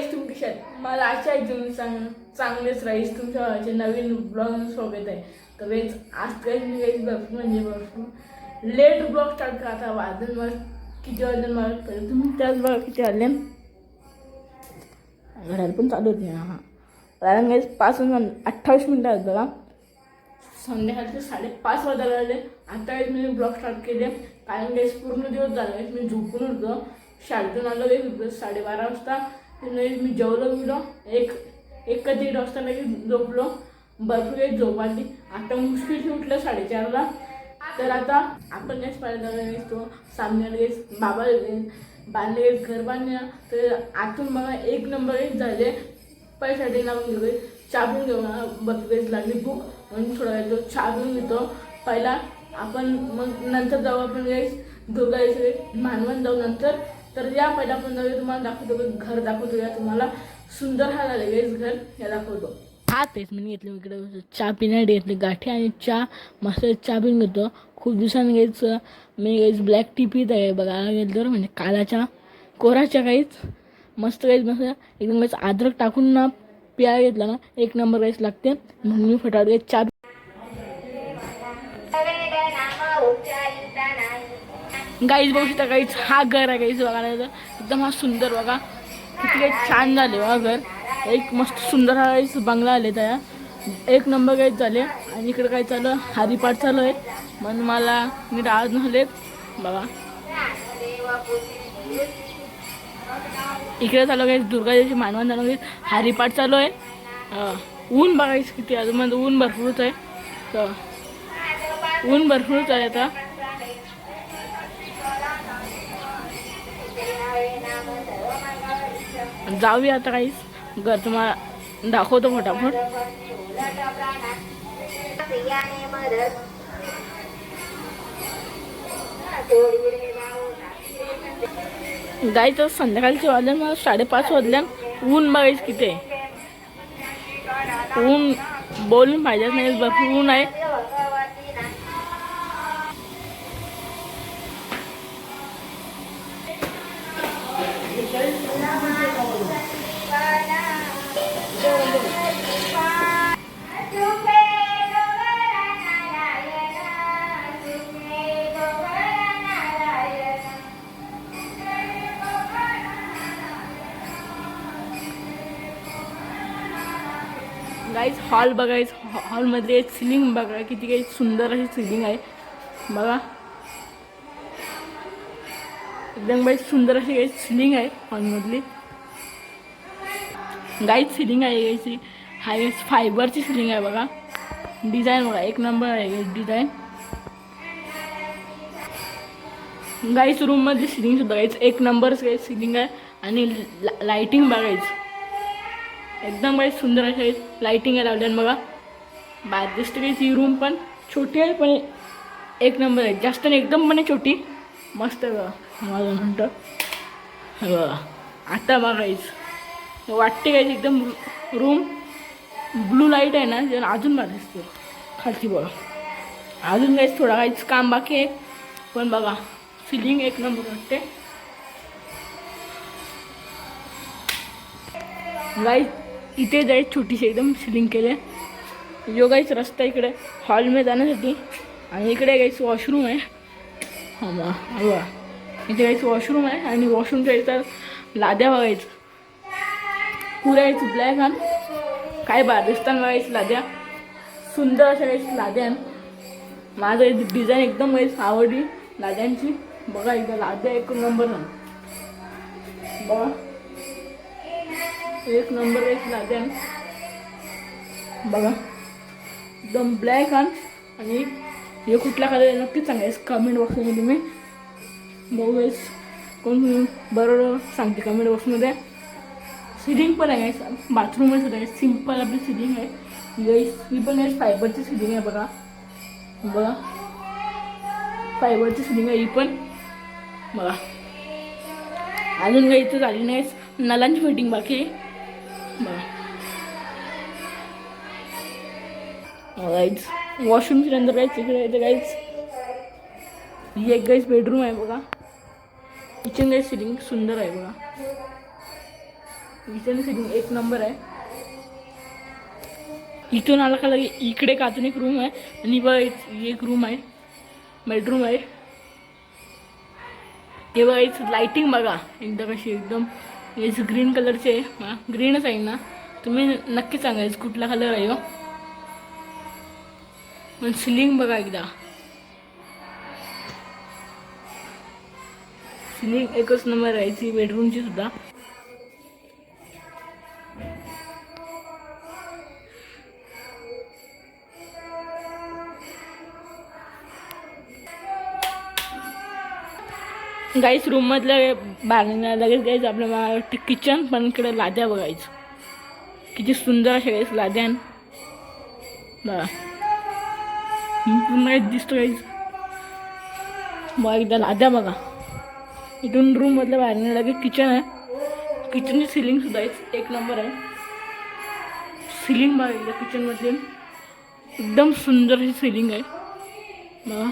गाईस तुम्ही आहेत? मला आशा आहे चांग चांगलेच राहील तुमच्या भावाचे नवीन ब्लॉग स्वागत आहे. तर वेज आज काही मी काही भरपूर म्हणजे भरपूर. लेट ब्लॉग स्टार्ट करा आता वाजून मग किती वाजून मग? कळेल तुम्ही त्याच बघा किती आले घड्याला पण चालू होते हां. कारण काही पाच अठ्ठावीस मिनटं आहेत बघा. संध्याकाळचे साडेपाच वाजायला आले आता एक मी ब्लॉग स्टार्ट केले. कारण काही पूर्ण दिवस झाला. मी झोपून होतो. शाळेतून आलो साडेबारा वाजता. मी जेवलो बिलो एक एक का दीड वाजता लगेच झोपलो. भरपूर काही झोपाली आता मुश्किल उठलं साडेचारला. तर आता आपण नेक्स्ट पाहिजे गेस सामन्याला गेस बाबा बांधले घर बांधले. तर आतून बघा एक नंबर एक झाले. पैशासाठी लावून घेऊ चहा घेऊ ना बघ लागली भूक म्हणून थोडा वेळ तो चहा घेतो. पहिला आपण मग नंतर जाऊ आपण गेस दुर्गा सगळे मानवण जाऊ नंतर. तर या पहिला आपण तुम्हाला दाखवतो घर दाखवतो या तुम्हाला सुंदर हा झालं गाईस घर या दाखवतो. हा तेच मी घेतलं इकडे चहा पिण्यासाठी घेतली गाठी आणि चहा मस्त चहा पिऊन घेतो. खूप दिवसांनी घ्यायचं मी गाईस ब्लॅक टी पित आहे बघायला गेलं तर म्हणजे कालाच्या कोराच्या काहीच. मस्त काहीच मस्त. एकदम काहीच अद्रक टाकून ना प्यायला घेतला ना एक नंबर काहीच लागते. म्हणून मी फटाफट चहा गाईज बघू शकता गाईज हा घर आहे गाईज बघा तर एकदम हा सुंदर बघा. किती काही छान झाले बघा घर. एक मस्त सुंदर हा गाईज बंगला आले त्या एक नंबर गाईज झाले. आणि इकडे काय चालू हरिपाठ चालू आहे. म्हणून मला मी आज झाले बघा. इकडे चालू आहे दुर्गादेवीची मानवान चालू आहे हरिपाठ चालू आहे. ऊन बघायचं किती अजून म्हणजे ऊन भरपूरच आहे. तर ऊन भरपूरच आहे आता. जाऊया आता काहीच घर तुम्हाला दाखवतो फटाफट. जायचं संध्याकाळचे वाजले मला साडेपाच वाजल्या ऊन बघायचं किती आहे. ऊन बोलून पाहिजे नाही भरपूर ऊन आहे. गाईज हॉल बघायचं हॉलमध्ये सिलिंग बघा. किती काही सुंदर अशी सिलिंग आहे. बघा. एकदम बाई सुंदर अशी काही सिलिंग आहे हॉलमधली गाईज सिलिंग आहे याची हा. फायबरची सिलिंग आहे बघा. डिझाईन बघा एक नंबर आहे डिझाईन गाईच रूममधली सिलिंग सुद्धा गाईच एक नंबरच काही सिलिंग आहे. आणि ला- लाईटिंग बघायचं एकदम काही सुंदर अशा लाईटिंग आहे लावल्या बघा बाहेर दिसते काही ती रूम पण. छोटी आहे पण एक नंबर आहे. जास्त नाही एकदम पण आहे छोटी. मस्त आहे बघा माझं म्हणतं. बघा आता बघायच वाटते काही एकदम रूम ब्लू लाइट आहे ना जर अजून बाहेर दिसते खालची बघा. अजून काहीच थोडा काहीच काम बाकी आहे. पण बघा फिलिंग एक नंबर वाटते. गाईज इथे जाईल छोटीशी एकदम सिलिंग केले जो रस्ता इकडे. हॉलमध्ये जाण्यासाठी. आणि इकडे गाईच वॉशरूम आहे. हा बा हा इथे गाईच वॉशरूम आहे. आणि वॉशरूमच्या इथं लाद्या बघायचं. पुऱ्या यायचं ब्लॅक आणि काय बारदिस्तान बघायचं लाद्या. सुंदर अशा काही लाद्या माझं डिझाईन एकदम गाईच आवडली लाद्यांची. बघा एकदा लाद्या एक नंबर आहे. बघा. एक नंबर एक लाद्या बघा. एकदम ब्लॅक आणि हे कुठल्या कलर नक्कीच सांगायचं कमेंट बॉक्समध्ये तुम्ही. बघूच कोण बरोबर सांगते कमेंट बॉक्समध्ये सिलिंग पण आहे बाथरूम सुद्धा आहे सिंपल आपली सिलिंग आहे. गाईस ही पण आहे फायबरची सिलिंग आहे बघा. बघा. फायबरची सिलिंग आहे ही पण. बघा. अजून काही इथं झाली नाही नलांची फिटिंग बाकी आहे. गाईज वॉशरूमची नंतर काहीच इकडे इथे काहीच ही एक गाईज बेडरूम आहे बघा. किचन गाईज सिलिंग सुंदर आहे बघा. किचन सिलिंग एक नंबर आहे. इथून आला का लगे इकडे एक एक रूम आहे. आणि बघा एक रूम आहे. बेडरूम आहे. हे बघा लाईटिंग बघा. एकदा कशी एकदम हेच ग्रीन कलरचे आहे ग्रीनच आहे ना. तुम्ही नक्की सांगायचं कुठला कलर आहे हो. पण सिलिंग बघा एकदा. सिलिंग एकच नंबर आहे ती बेडरूमची सुद्धा. गाईच रूममधल्या बाहेर लगेच गाईच आपल्या मला वाटतं किचन पण इकडे लाद्या बघायचं. किती सुंदर अशा गाईच लाद्या बघा. एक दिसतो गाईच बघा एकदा लाद्या बघा. इथून रूममधल्या बाहेर लगेच किचन आहे. किचनची सिलिंग सुद्धा आहे. एक नंबर आहे. सिलिंग बघा एकदा किचनमधली एकदम सुंदर अशी सिलिंग आहे. बघा.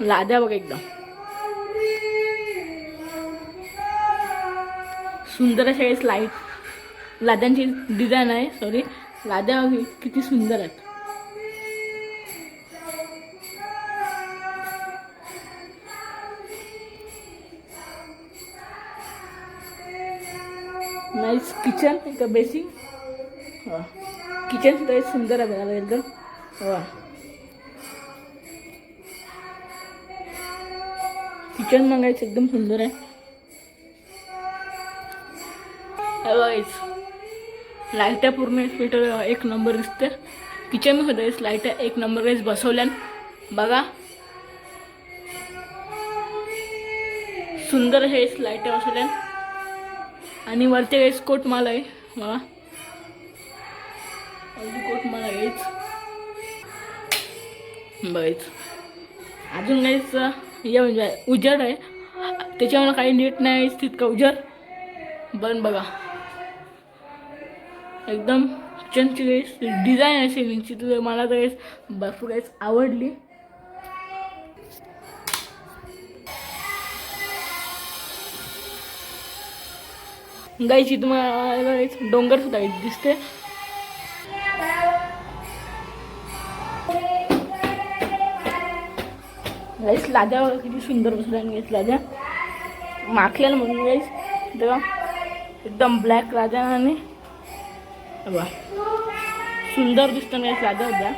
लाद्या बघा एकदम. सुंदर अशा वेळेस लाइट लाद्यांची डिझाईन आहे सॉरी लाद्या किती सुंदर आहेत. नाईस किचन एक बेसिंग किचन सुद्धा सुंदर आहे बघायला एकदम. किचन मागायचं एकदम सुंदर आहे. बघायच लायट्या पूर्ण स्वेटर एक नंबर दिसते किचन सुद्धा लाइट एक नंबर वेळेस बसवल्यान. बघा. सुंदर हे लाइट बसवल्यान. आणि वरती वेळेस कोट माल आहे बघा. कोट माल आहेच बघायच अजून काहीच हे म्हणजे उजेड आहे. त्याच्यामुळे काही नीट नाही तितकं उजेड. पण बघा. एकदम किचनची डिझाईन आहे सिलिंगची तुझं मला तर भरपूर आवडली. गायची तुम्हाला डोंगर सुद्धा दिसते गाईस लाद्या किती सुंदर बसल्या गाईस लाद्या. माखल्याला म्हणून गाईस एकदम ब्लॅक राजा आणि बघा सुंदर दिसतं गाईस लाद्या होत्या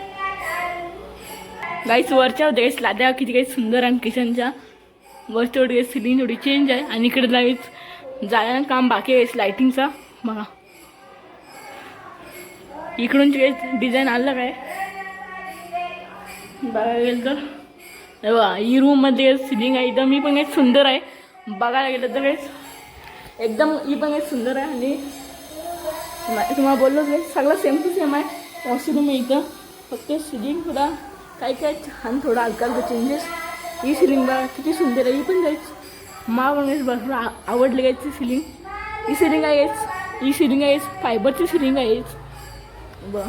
गाईस वरच्या होत्या गाईस लाद्या किती काही सुंदर आणि किचनच्या वरच्या थोडी सिलिंग थोडी चेंज आहे. आणि इकडे लाईच जायला काम बाकी आहे लाईटिंगचा बघा. इकडून काही डिझाईन आलं काय? बघायला गेलं तर. बघा ही रूममध्ये सिलिंग आहे. एकदम ही पण एक सुंदर आहे. बघायला गेलं तर काहीच एकदम ही पण एक सुंदर आहे. आणि तुम्हाला बोललोच नाही. सगळं सेम टू सेम आहे. वॉशरूम आहे इथं. फक्त सिलिंग थोडा काही काय छान थोडा हलका चेंजेस ही सिलिंग बघा किती सुंदर आहे. ही पण जायच. मा पण भरपूर आ- आवडली गायची सिलिंग ही सिलिंग आहेच ही सिलिंग आहेच फायबरची सिलिंग आहेच बरं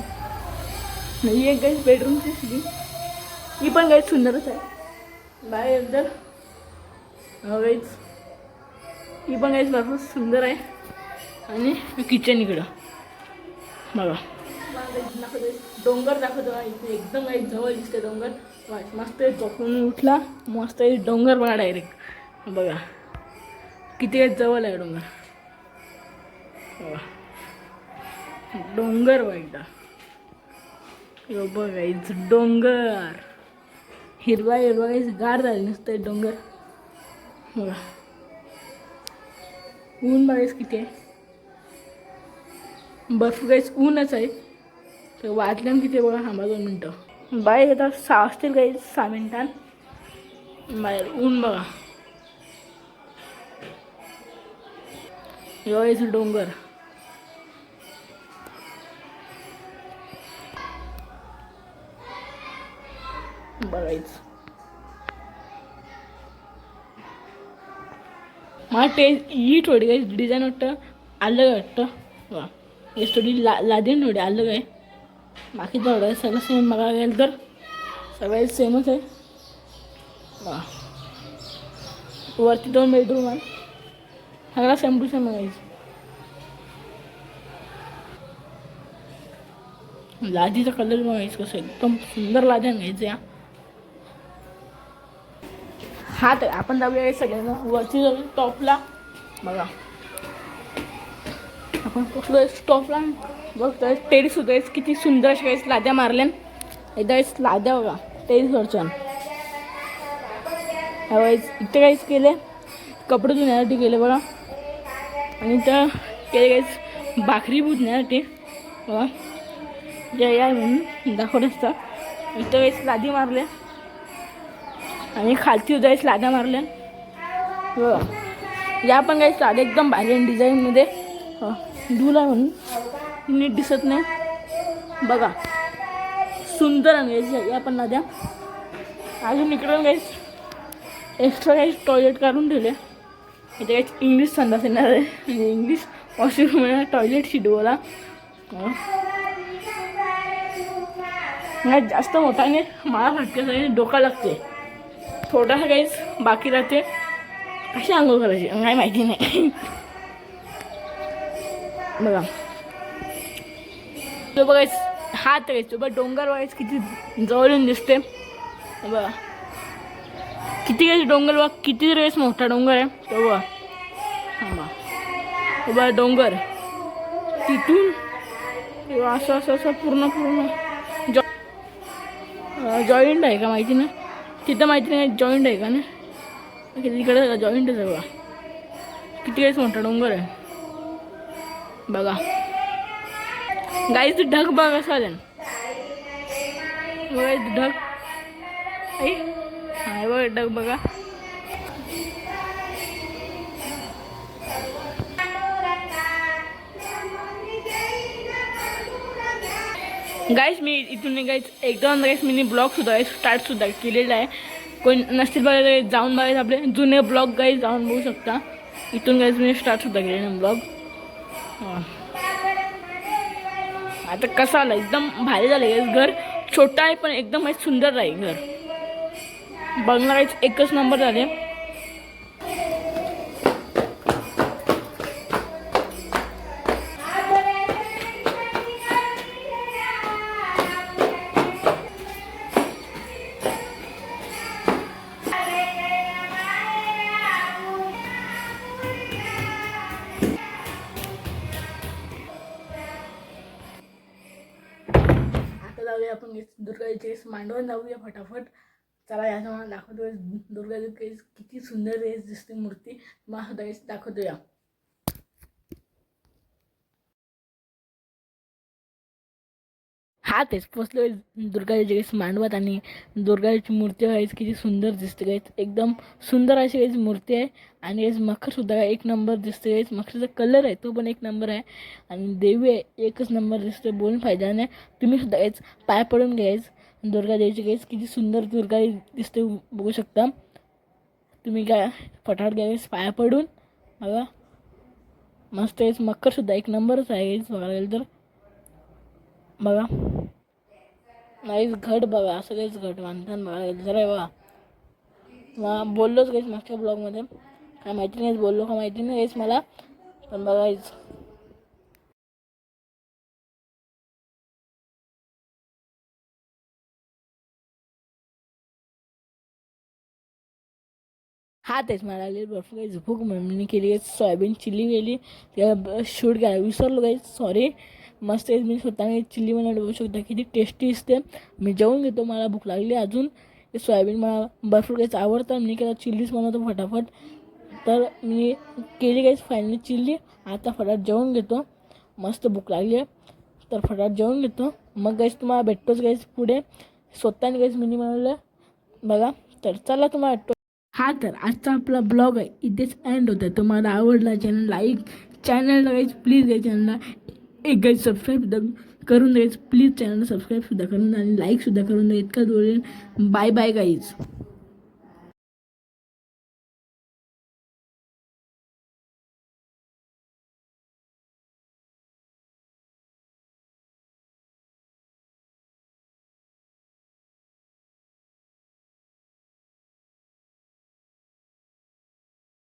ही एक गाईस बेडरूमची सिलिंग ही पण गाईच सुंदरच आहे. बाहेर एकदम गाईच ही पण गाईच भरपूर सुंदर आहे. आणि किचन इकडं. बघा. डोंगर दाखवतो इथे. एकदम काही जवळ दिसते डोंगर. मस्त झोपून उठला? मस्त डोंगर बघा डायरेक्ट बघा. किती जवळ आहे डोंगर. बघा. डोंगर बघा यो बघा इथं डोंगर. हिरवा हिरवा काही गार झाली नुसतं डोंगर. बघा. ऊन बघायच किती आहे. बर्फ काहीच ऊनच आहे. तर वाजल्यान किती बघा थांबा दोन मिनटं. बाय आता सहा असतील काही सहा मिनिटां बाहेर ऊन बघा. यायचं डोंगर. बघायचं. मला टेस्ट ही थोडी काही डिझाईन वाटतं अलग वाटतं. वा थोडी ला लादीन थोडे आलं काय बाकी तेवढं सगळं सेम बघायला गेल तर सगळे सेमच आहे वरती दोन बेडरूम आहे सगळा सेम टू सेम बघायचं लादीचा कलर बघायचं कसं एकदम सुंदर लादी घ्यायचं या हा तर आपण जाऊया सगळ्यांना वरती जाऊ टॉपला बघा आपण पोचलो टॉपला बघतोय. टेरिस आहेस किती सुंदर अशा वेळेस लाद्या मारल्या एकदा वेळेस लाद्या बघा. टेरिसवरच्या ह्यावेळेस इथे काहीच केले. कपडे धुण्यासाठी केले बघा. आणि इथं केले काहीच भाकरी बुजण्यासाठी. बघा. जय या म्हणून दाखवत असतं. इथं वेळेस लादी मारले आणि खालची उद्या लाद्या मारल्या. बघा. या पण काही साधे एकदम भारी डिझाईनमध्ये धूल आहे म्हणून. नीट दिसत नाही. बघा. सुंदर आहे म्हणजे या पण नद्या. अजून इकडून काही एक्स्ट्रा काही टॉयलेट काढून ठेवले. इथे काही इंग्लिश संडास येणार आहे. म्हणजे इंग्लिश वॉशरूम येणार टॉयलेट शीट बोला नाही. जास्त मोठाने मला फटक्यासाठी डोका लागते थोडासा काहीच बाकी राहते. कशी आंघोळ करायची? काय माहिती नाही. बघा. तो बघायच हात तो बघा डोंगर बघायचं किती जवळून दिसते बघा. किती रेस डोंगर बघा किती रेस मोठा डोंगर आहे. तो बघा. हा तो बघा डोंगर. तिथून असं असं असं पूर्ण पूर्ण. जॉ जॉईंट आहे का माहिती नाही तिथं माहिती नाही जॉईंट आहे का ना? तिकडे जॉईंटच आहे बघा किती रेस मोठा डोंगर आहे? बघा. गाईच ढग बघा साधन बघा ढग. आई. बघ ढग बघा. गाईस मी इथून गाईस एक दोन गाईस मी ब्लॉग सुद्धा स्टार्ट सुद्धा केलेला आहे. कोण नसतील बघायला जाऊन बघायचं आपले जुने ब्लॉग गाईस जाऊन बघू शकता. इथून गाईस मी स्टार्ट सुद्धा केलेला ब्लॉग आता कसं आलं? एकदम भारी झालं आहे घर. छोटं आहे पण एकदम सुंदर आहे घर. बघणार काहीच एकच नंबर झाले. केस मांडवून जाऊया फटाफट. चला या तुम्हाला दाखवतो दुर्गाची केस. किती सुंदर रेस दिसते मूर्ती. तुम्हाला सुद्धा केस दाखवतो या हा तेच पोचलो दुर्गाची केस मांडवत आणि दुर्गाची मूर्ती आहे किती सुंदर दिसते गाईस एकदम सुंदर अशी काहीच मूर्ती आहे. आणि याच मखरसुद्धा एक नंबर दिसते गाईस मखरचा कलर आहे तो पण एक नंबर आहे. आणि देवी आहे एकच नंबर दिसते बोलून फायदा नाही. तुम्ही सुद्धा पाय पडून घ्यायच दुर्गा देवीची किती सुंदर दुर्गा दिसते बघू शकता. तुम्ही काय फटाफट घ्यायच पाया पडून. बघा. मस्त आहेच मकरसुद्धा एक नंबरच आहे बघायला गेलं तर. बघा. नाहीच घट बघा असं काहीच घट बांधताना बघायला गेलं जरा बघा. मग बोललोच काहीच मागच्या ब्लॉगमध्ये काय माहिती नाही बोललो का माहिती नाही मला. पण बघायच हा तेच मला लागले भरपूर काही भूक मी केली आहे? सोयाबीन चिल्ली केली. त्या शूट घ्यायला विसरलो काही. सॉरी मस्त आहे मी स्वतः चिल्ली बनवली बघू शकता. किती टेस्टी असते मी जेवून घेतो. मला भूक लागली अजून. ते सोयाबीन मला भरपूर काहीच आवडतं मी केला चिल्लीच बनवतो फटाफट. तर मी केली काहीच फायनली चिल्ली. आता फटाफट जेवून घेतो. मस्त भूक लागली आहे. तर फटाफट जेवून घेतो. मग काहीच तुम्हाला भेटतोच काहीच पुढे. स्वतःने काहीच मिनी बनवलं. बघा. तर चला तुम्हाला हा तर आजचा आपला ब्लॉग आहे. इथेच एंड होता तुम्हाला आवडला चॅनल लाईक चॅनलला गाईज प्लीज या चॅनलला एक गाईज सबस्क्राईब सुद्धा करून द्यायचं प्लीज चॅनलला सबस्क्राईबसुद्धा करून आणि लाईकसुद्धा करून द्या. इतका जोडेल बाय बाय गाईज